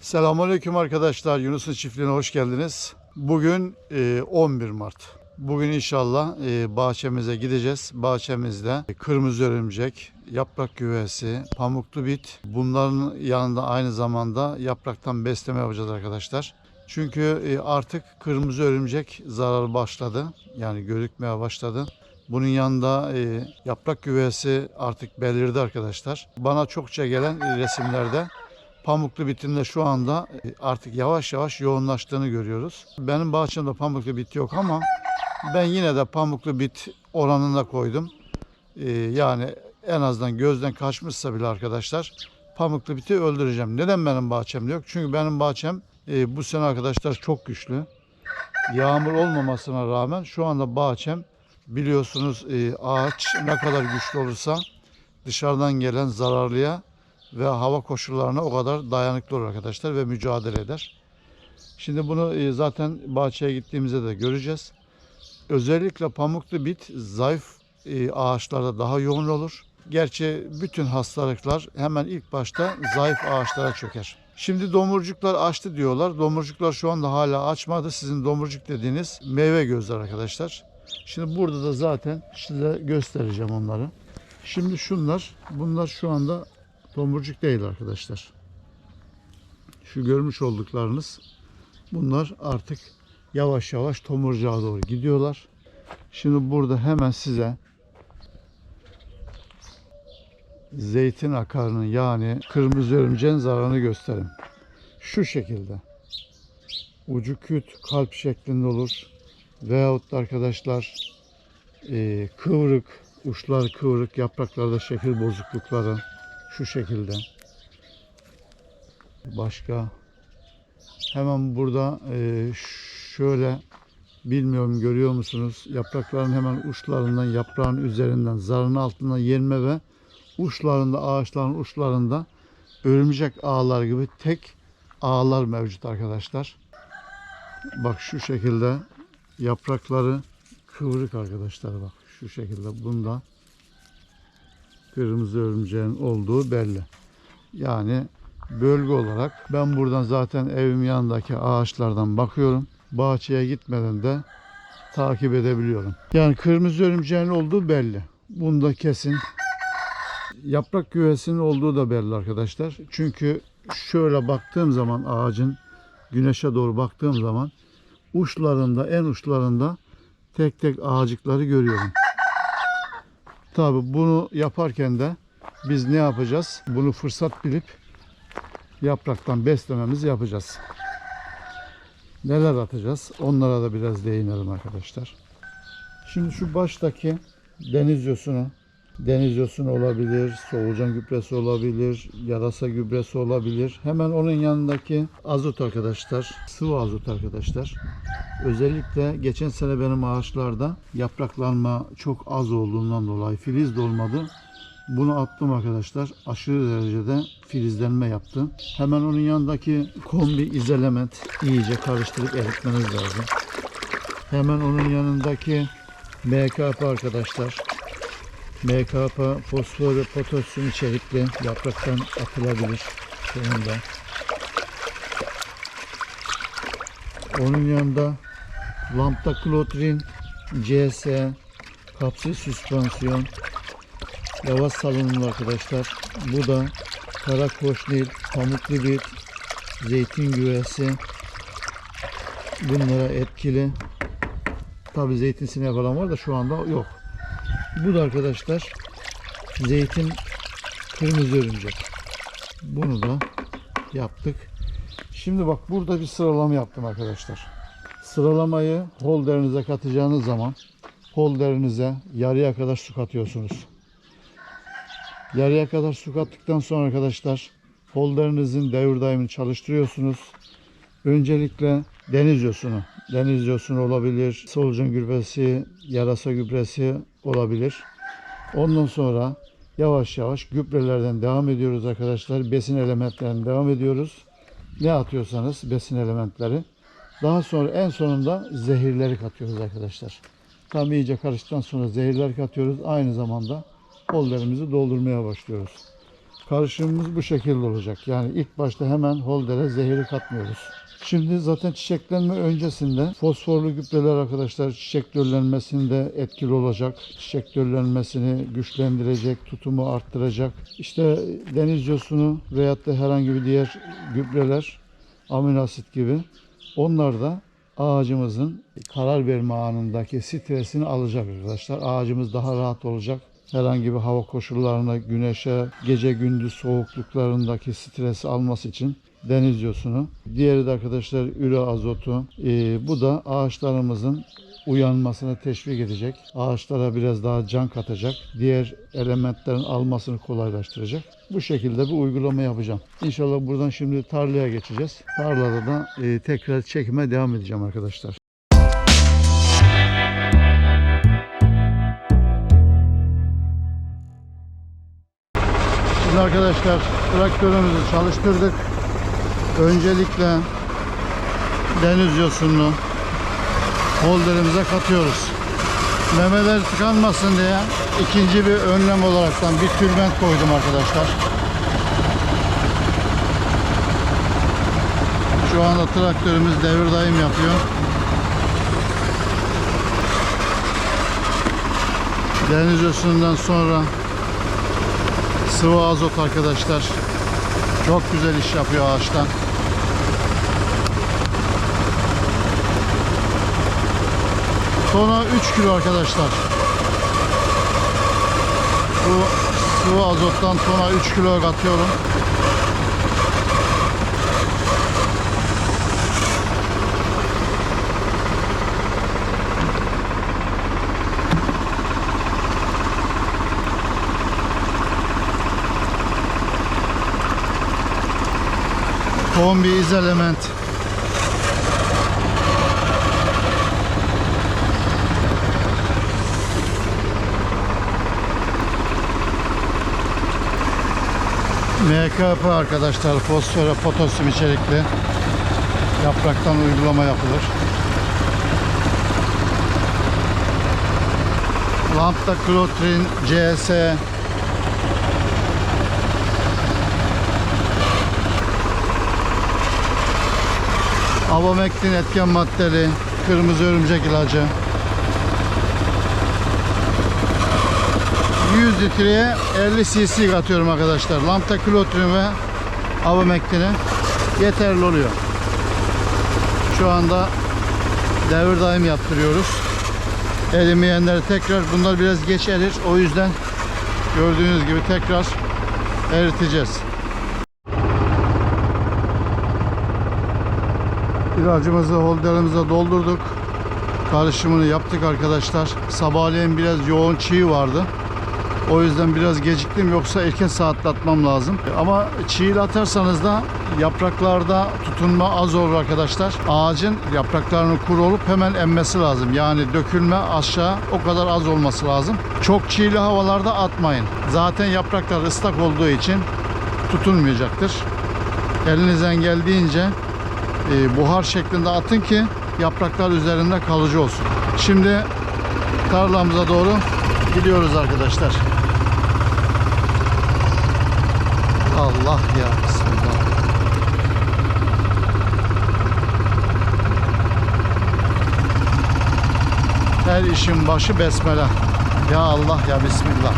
Selamünaleyküm arkadaşlar. Yunus'un çiftliğine hoş geldiniz. Bugün e, 11 Mart. Bugün inşallah e, bahçemize gideceğiz. Bahçemizde kırmızı örümcek, yaprak güvesi, pamuklu bit. Bunların yanında aynı zamanda yapraktan besleme yapacağız arkadaşlar. Çünkü e, artık kırmızı örümcek zararı başladı. Yani gözükmeye başladı. Bunun yanında e, yaprak güvesi artık belirdi arkadaşlar. Bana çokça gelen resimlerde pamuklu bitin de şu anda e, artık yavaş yavaş yoğunlaştığını görüyoruz. Benim bahçemde pamuklu bit yok ama ben yine de pamuklu bit oranında koydum. E, yani en azından gözden kaçmışsa bile arkadaşlar pamuklu biti öldüreceğim. Neden benim bahçemde yok? Çünkü benim bahçem e, bu sene arkadaşlar çok güçlü. Yağmur olmamasına rağmen şu anda bahçem biliyorsunuz ağaç ne kadar güçlü olursa dışarıdan gelen zararlıya ve hava koşullarına o kadar dayanıklı olur arkadaşlar ve mücadele eder. Şimdi bunu e, zaten bahçeye gittiğimizde de göreceğiz. Özellikle pamuklu bit zayıf e, ağaçlarda daha yoğun olur. Gerçi bütün hastalıklar hemen ilk başta zayıf ağaçlara çöker. Şimdi domurcuklar açtı diyorlar. Domurcuklar şu anda hala açmadı. Sizin domurcuk dediğiniz meyve gözler arkadaşlar. Şimdi burada da zaten size göstereceğim onları. Şimdi şunlar, bunlar şu anda tomurcuk değil arkadaşlar. Şu görmüş olduklarınız bunlar artık yavaş yavaş tomurcuğa doğru gidiyorlar. Şimdi burada hemen size zeytin akarının yani kırmızı örümceğin zararını göstereyim. Şu şekilde. Ucu küt kalp şeklinde olur. Veyahut da arkadaşlar e, kıvrık, uçlar kıvrık, yapraklarda şekil bozuklukları şu şekilde. Başka hemen burada e, şöyle bilmiyorum görüyor musunuz? Yaprakların hemen uçlarından, yaprağın üzerinden, zarın altından yenme ve uçlarında, ağaçların uçlarında örümcek ağlar gibi tek ağlar mevcut arkadaşlar. Bak şu şekilde yaprakları kıvrık arkadaşlar bak şu şekilde bunda kırmızı örümceğin olduğu belli. Yani bölge olarak ben buradan zaten evim yanındaki ağaçlardan bakıyorum. Bahçeye gitmeden de takip edebiliyorum. Yani kırmızı örümceğin olduğu belli. Bunda kesin yaprak güvesinin olduğu da belli arkadaşlar. Çünkü şöyle baktığım zaman ağacın güneşe doğru baktığım zaman uçlarında en uçlarında tek tek ağacıkları görüyorum. Tabi bunu yaparken de biz ne yapacağız? Bunu fırsat bilip yapraktan beslememizi yapacağız. Neler atacağız? Onlara da biraz değinelim arkadaşlar. Şimdi şu baştaki deniz yosunu, deniz yosunu olabilir, solucan gübresi olabilir, yarasa gübresi olabilir. Hemen onun yanındaki azot arkadaşlar, sıvı azot arkadaşlar. Özellikle geçen sene benim ağaçlarda yapraklanma çok az olduğundan dolayı filiz de olmadı. Bunu attım arkadaşlar. Aşırı derecede filizlenme yaptı. Hemen onun yanındaki kombi izelement iyice karıştırıp eritmeniz lazım. Hemen onun yanındaki MKP arkadaşlar. MKP fosfor ve potasyum içerikli yapraktan atılabilir sonunda. Onun yanında Lambda Klotrin, CS, kapsül süspansiyon, yavaş salınımlı arkadaşlar. Bu da kara koşnil, pamuklu bit, zeytin güvesi. Bunlara etkili. Tabi zeytin sineği falan var da şu anda yok. Bu da arkadaşlar zeytin kırmızı örümcek. Bunu da yaptık. Şimdi bak burada bir sıralama yaptım arkadaşlar. Sıralamayı holderinize katacağınız zaman holderinize yarıya kadar su katıyorsunuz. Yarıya kadar su kattıktan sonra arkadaşlar holderinizin devir daimini çalıştırıyorsunuz. Öncelikle deniz yosunu. Deniz yosunu olabilir, solucan gübresi, yarasa gübresi olabilir. Ondan sonra yavaş yavaş gübrelerden devam ediyoruz arkadaşlar. Besin elementlerinden devam ediyoruz. Ne atıyorsanız besin elementleri. Daha sonra en sonunda zehirleri katıyoruz arkadaşlar. Tam iyice karıştıktan sonra zehirler katıyoruz. Aynı zamanda holderimizi doldurmaya başlıyoruz. Karışımımız bu şekilde olacak. Yani ilk başta hemen holdere zehiri katmıyoruz. Şimdi zaten çiçeklenme öncesinde fosforlu gübreler arkadaşlar çiçek döllenmesinde etkili olacak. Çiçek döllenmesini güçlendirecek, tutumu arttıracak. İşte deniz yosunu veyahut da herhangi bir diğer gübreler, amino asit gibi onlar da ağacımızın karar verme anındaki stresini alacak arkadaşlar. Ağacımız daha rahat olacak. Herhangi bir hava koşullarına, güneşe, gece gündüz soğukluklarındaki stresi alması için deniz yosunu. Diğeri de arkadaşlar üre azotu. Ee, bu da ağaçlarımızın uyanmasını teşvik edecek. Ağaçlara biraz daha can katacak. Diğer elementlerin almasını kolaylaştıracak. Bu şekilde bir uygulama yapacağım. İnşallah buradan şimdi tarlaya geçeceğiz. Tarlada da e, tekrar çekime devam edeceğim arkadaşlar. Şimdi arkadaşlar traktörümüzü çalıştırdık. Öncelikle deniz yosununu holderimize katıyoruz. Memeler tıkanmasın diye ikinci bir önlem olaraktan bir tülbent koydum arkadaşlar. Şu anda traktörümüz devir daim yapıyor. Deniz yosunundan sonra sıvı azot arkadaşlar. Çok güzel iş yapıyor ağaçtan. Tona 3 kilo arkadaşlar. Bu sıvı azottan tona 3 kilo katıyorum. Kombi iz element. MKP arkadaşlar fosfora potasyum içerikli yapraktan uygulama yapılır. Lambda Klotrin CS Avomektin etken maddeli, kırmızı örümcek ilacı. 100 litreye 50 cc katıyorum arkadaşlar. Lambda klotrin ve avomektini yeterli oluyor. Şu anda devir daim yaptırıyoruz. Erimeyenleri tekrar bunlar biraz geç erir. O yüzden gördüğünüz gibi tekrar eriteceğiz. İlacımızı holderimize doldurduk. Karışımını yaptık arkadaşlar. Sabahleyin biraz yoğun çiğ vardı. O yüzden biraz geciktim yoksa erken saatte atmam lazım. Ama çiğ atarsanız da yapraklarda tutunma az olur arkadaşlar. Ağacın yapraklarının kuru olup hemen emmesi lazım. Yani dökülme aşağı o kadar az olması lazım. Çok çiğli havalarda atmayın. Zaten yapraklar ıslak olduğu için tutunmayacaktır. Elinizden geldiğince e, buhar şeklinde atın ki yapraklar üzerinde kalıcı olsun. Şimdi tarlamıza doğru gidiyoruz arkadaşlar. Allah ya Bismillah. Her işin başı besmele. Ya Allah ya Bismillah.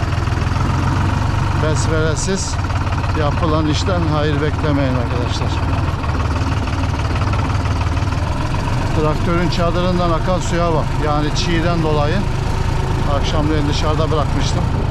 Besmelesiz yapılan işten hayır beklemeyin arkadaşlar. Traktörün çadırından akan suya bak. Yani çiğden dolayı akşamleyin dışarıda bırakmıştım.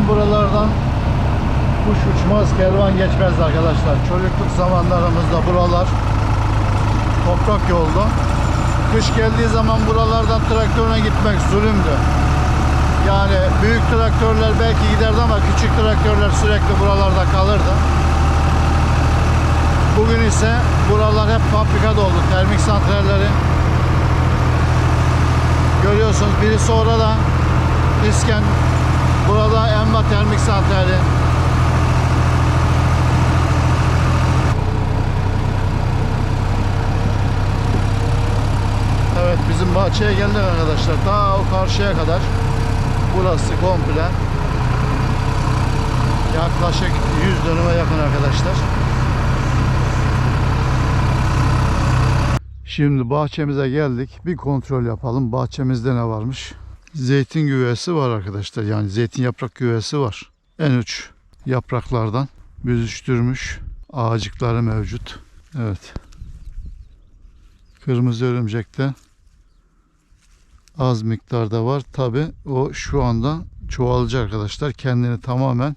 Önceden buralardan kuş uçmaz, kervan geçmezdi arkadaşlar. Çocukluk zamanlarımızda buralar toprak yoldu. Kış geldiği zaman buralardan traktörüne gitmek zulümdü. Yani büyük traktörler belki giderdi ama küçük traktörler sürekli buralarda kalırdı. Bugün ise buralar hep fabrika doldu. Termik santralleri. Görüyorsunuz birisi orada İsken burada Enva Termik Santrali. Evet bizim bahçeye geldik arkadaşlar. Ta o karşıya kadar. Burası komple. Yaklaşık 100 dönüme yakın arkadaşlar. Şimdi bahçemize geldik. Bir kontrol yapalım. Bahçemizde ne varmış? Zeytin güvesi var arkadaşlar. Yani zeytin yaprak güvesi var. En uç yapraklardan büzüştürmüş ağacıkları mevcut. Evet. Kırmızı örümcekte az miktarda var. Tabi o şu anda çoğalacak arkadaşlar. Kendini tamamen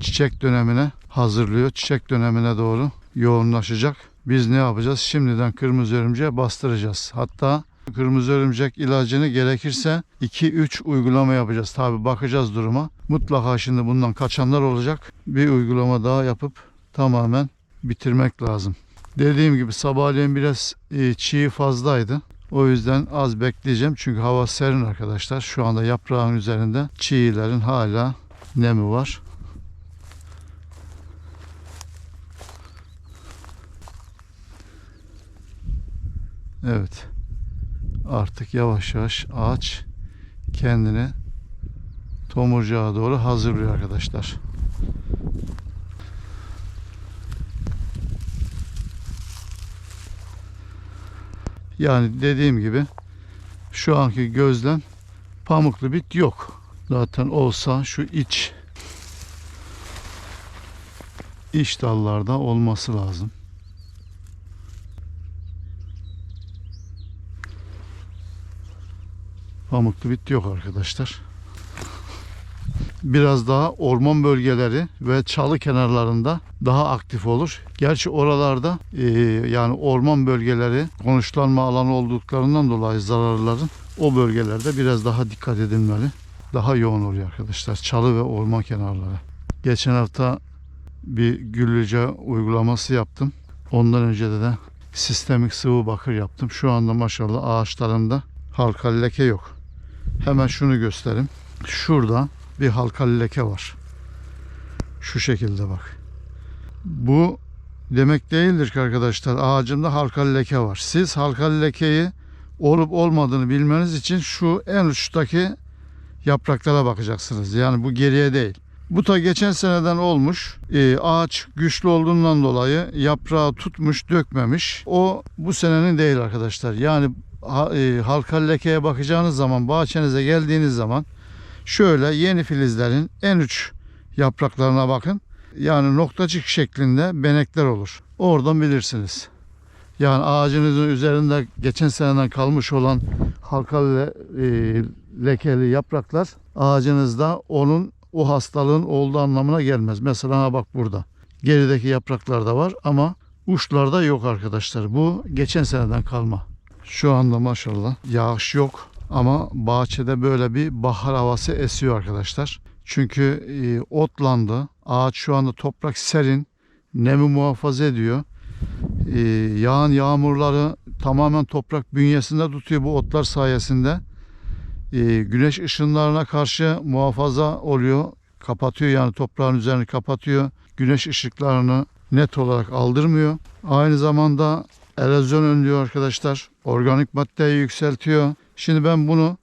çiçek dönemine hazırlıyor. Çiçek dönemine doğru yoğunlaşacak. Biz ne yapacağız? Şimdiden kırmızı örümceğe bastıracağız. Hatta kırmızı örümcek ilacını gerekirse 2-3 uygulama yapacağız. Tabi bakacağız duruma. Mutlaka şimdi bundan kaçanlar olacak. Bir uygulama daha yapıp tamamen bitirmek lazım. Dediğim gibi sabahleyin biraz e, çiğ fazlaydı. O yüzden az bekleyeceğim. Çünkü hava serin arkadaşlar. Şu anda yaprağın üzerinde çiğlerin hala nemi var. Evet. Artık yavaş yavaş ağaç kendini tomurcuğa doğru hazırlıyor arkadaşlar. Yani dediğim gibi şu anki gözlem pamuklu bit yok. Zaten olsa şu iç iç dallarda olması lazım. Pamuklu bit yok arkadaşlar. Biraz daha orman bölgeleri ve çalı kenarlarında daha aktif olur. Gerçi oralarda e, yani orman bölgeleri konuşlanma alanı olduklarından dolayı zararların o bölgelerde biraz daha dikkat edilmeli. Daha yoğun oluyor arkadaşlar. Çalı ve orman kenarları. Geçen hafta bir güllüce uygulaması yaptım. Ondan önce de, de sistemik sıvı bakır yaptım. Şu anda maşallah ağaçlarımda halkalı leke yok. Hemen şunu göstereyim. Şurada bir halkalı leke var. Şu şekilde bak. Bu demek değildir ki arkadaşlar ağacımda halkalı leke var. Siz halkalı lekeyi olup olmadığını bilmeniz için şu en uçtaki yapraklara bakacaksınız. Yani bu geriye değil. Bu da geçen seneden olmuş. Ee, ağaç güçlü olduğundan dolayı yaprağı tutmuş, dökmemiş. O bu senenin değil arkadaşlar. Yani e, halkalı lekeye bakacağınız zaman, bahçenize geldiğiniz zaman şöyle yeni filizlerin en uç yapraklarına bakın. Yani noktacık şeklinde benekler olur. Oradan bilirsiniz. Yani ağacınızın üzerinde geçen seneden kalmış olan halkalı e, lekeli yapraklar ağacınızda onun o hastalığın olduğu anlamına gelmez. Mesela ha bak burada. Gerideki yapraklarda var ama uçlarda yok arkadaşlar. Bu geçen seneden kalma. Şu anda maşallah yağış yok ama bahçede böyle bir bahar havası esiyor arkadaşlar. Çünkü e, otlandı. Ağaç şu anda toprak serin. Nemi muhafaza ediyor. E, yağan yağmurları tamamen toprak bünyesinde tutuyor bu otlar sayesinde. E, güneş ışınlarına karşı muhafaza oluyor. Kapatıyor yani toprağın üzerini kapatıyor. Güneş ışıklarını net olarak aldırmıyor. Aynı zamanda erozyon önlüyor arkadaşlar. Organik maddeyi yükseltiyor. Şimdi ben bunu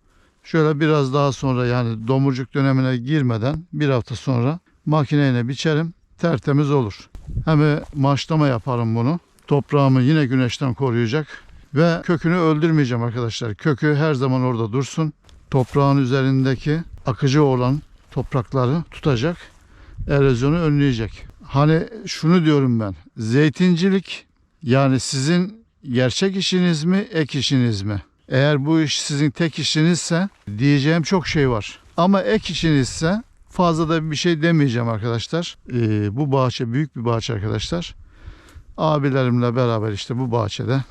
şöyle biraz daha sonra yani domurcuk dönemine girmeden bir hafta sonra makineyle biçerim. Tertemiz olur. Hem maçlama yaparım bunu. Toprağımı yine güneşten koruyacak. Ve kökünü öldürmeyeceğim arkadaşlar. Kökü her zaman orada dursun. Toprağın üzerindeki akıcı olan toprakları tutacak. Erozyonu önleyecek. Hani şunu diyorum ben. Zeytincilik yani sizin gerçek işiniz mi, ek işiniz mi? Eğer bu iş sizin tek işinizse diyeceğim çok şey var. Ama ek işinizse fazla da bir şey demeyeceğim arkadaşlar. Ee, bu bahçe büyük bir bahçe arkadaşlar. Abilerimle beraber işte bu bahçede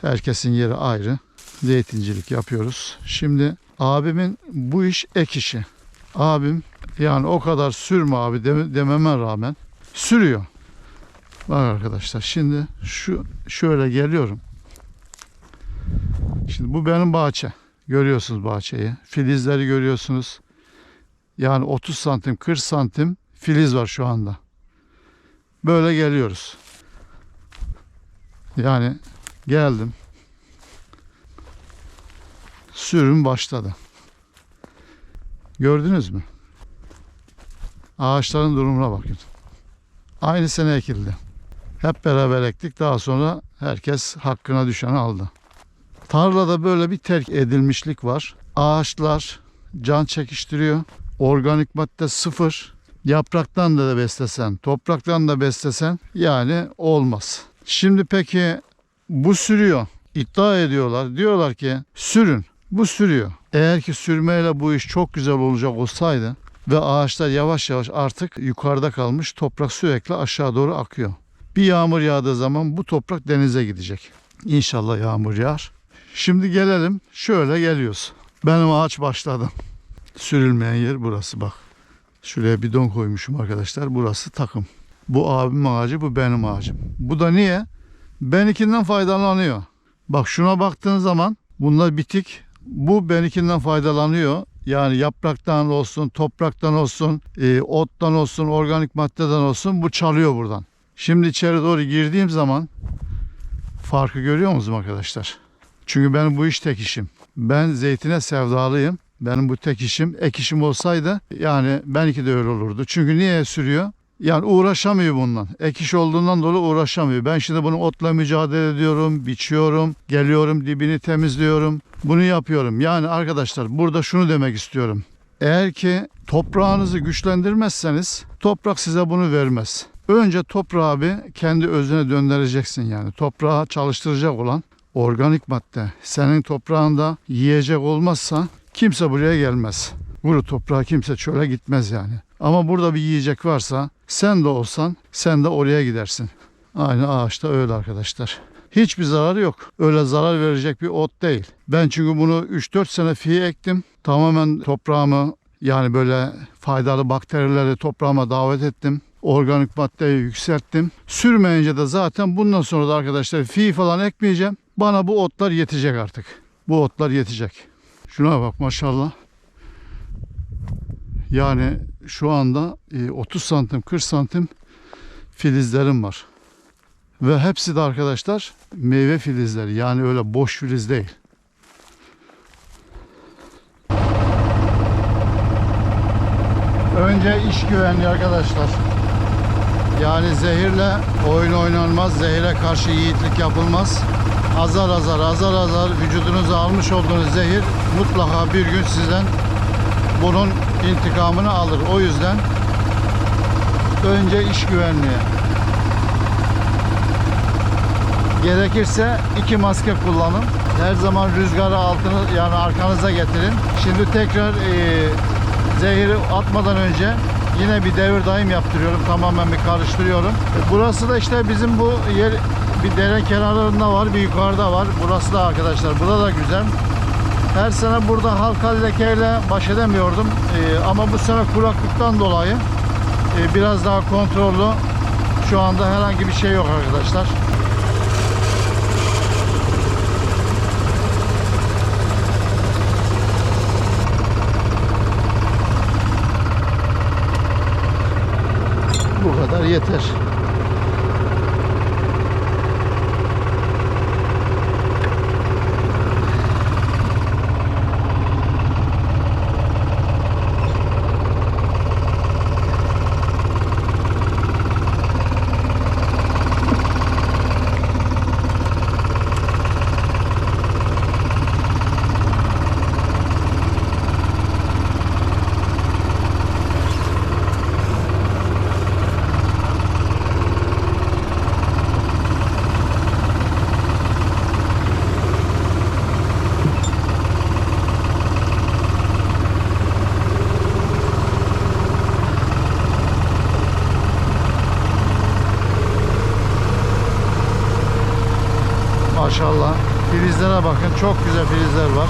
herkesin yeri ayrı. Zeytincilik yapıyoruz. Şimdi abimin bu iş ek işi. Abim yani o kadar sürme abi deme- dememe rağmen sürüyor. Bak arkadaşlar şimdi şu şöyle geliyorum. Şimdi bu benim bahçe. Görüyorsunuz bahçeyi. Filizleri görüyorsunuz. Yani 30 santim 40 santim filiz var şu anda. Böyle geliyoruz. Yani geldim. Sürüm başladı. Gördünüz mü? Ağaçların durumuna bakın. Aynı sene ekildi. Hep beraber ektik. Daha sonra herkes hakkına düşeni aldı. Tarlada böyle bir terk edilmişlik var. Ağaçlar can çekiştiriyor. Organik madde sıfır. Yapraktan da beslesen, topraktan da beslesen yani olmaz. Şimdi peki bu sürüyor. İddia ediyorlar. Diyorlar ki sürün. Bu sürüyor. Eğer ki sürmeyle bu iş çok güzel olacak olsaydı ve ağaçlar yavaş yavaş artık yukarıda kalmış toprak sürekli aşağı doğru akıyor. Bir yağmur yağdığı zaman bu toprak denize gidecek. İnşallah yağmur yağar. Şimdi gelelim şöyle geliyoruz. Benim ağaç başladı. Sürülmeyen yer burası bak. Şuraya bidon koymuşum arkadaşlar. Burası takım. Bu abim ağacı, bu benim ağacım. Bu da niye? Benikinden faydalanıyor. Bak şuna baktığın zaman bunlar bitik. Bu benikinden faydalanıyor. Yani yapraktan olsun, topraktan olsun, e, ottan olsun, organik maddeden olsun bu çalıyor buradan. Şimdi içeri doğru girdiğim zaman farkı görüyor musunuz arkadaşlar? Çünkü benim bu iş tek işim. Ben zeytine sevdalıyım. Benim bu tek işim. Ek işim olsaydı yani benimki de öyle olurdu. Çünkü niye sürüyor? Yani uğraşamıyor bundan. Ek iş olduğundan dolayı uğraşamıyor. Ben şimdi bunu otla mücadele ediyorum, biçiyorum, geliyorum, dibini temizliyorum. Bunu yapıyorum. Yani arkadaşlar burada şunu demek istiyorum. Eğer ki toprağınızı güçlendirmezseniz toprak size bunu vermez. Önce toprağı bir kendi özüne döndüreceksin yani. Toprağı çalıştıracak olan organik madde senin toprağında yiyecek olmazsa kimse buraya gelmez. Kuru toprağa kimse çöle gitmez yani. Ama burada bir yiyecek varsa sen de olsan sen de oraya gidersin. Aynı ağaçta öyle arkadaşlar. Hiçbir zararı yok. Öyle zarar verecek bir ot değil. Ben çünkü bunu 3-4 sene fiye ektim. Tamamen toprağımı yani böyle faydalı bakterileri toprağıma davet ettim. Organik maddeyi yükselttim. Sürmeyince de zaten bundan sonra da arkadaşlar fi falan ekmeyeceğim. Bana bu otlar yetecek artık. Bu otlar yetecek. Şuna bak maşallah. Yani şu anda e, 30 santim 40 santim filizlerim var. Ve hepsi de arkadaşlar meyve filizleri. Yani öyle boş filiz değil. Önce iş güvenliği arkadaşlar. Yani zehirle oyun oynanmaz, zehire karşı yiğitlik yapılmaz. Azar azar, azar azar vücudunuza almış olduğunuz zehir mutlaka bir gün sizden bunun intikamını alır. O yüzden önce iş güvenliği. Gerekirse iki maske kullanın. Her zaman rüzgarı altını yani arkanıza getirin. Şimdi tekrar e, zehiri atmadan önce yine bir devir daim yaptırıyorum. Tamamen bir karıştırıyorum. E, Burası da işte bizim bu yer bir dere kenarlarında var, bir yukarıda var. Burası da arkadaşlar. Burada da güzel. Her sene burada halka lekeyle baş edemiyordum. E, ama bu sene kuraklıktan dolayı e, biraz daha kontrollü. Şu anda herhangi bir şey yok arkadaşlar. Bu kadar yeter. Maşallah. Filizlere bakın. Çok güzel filizler var.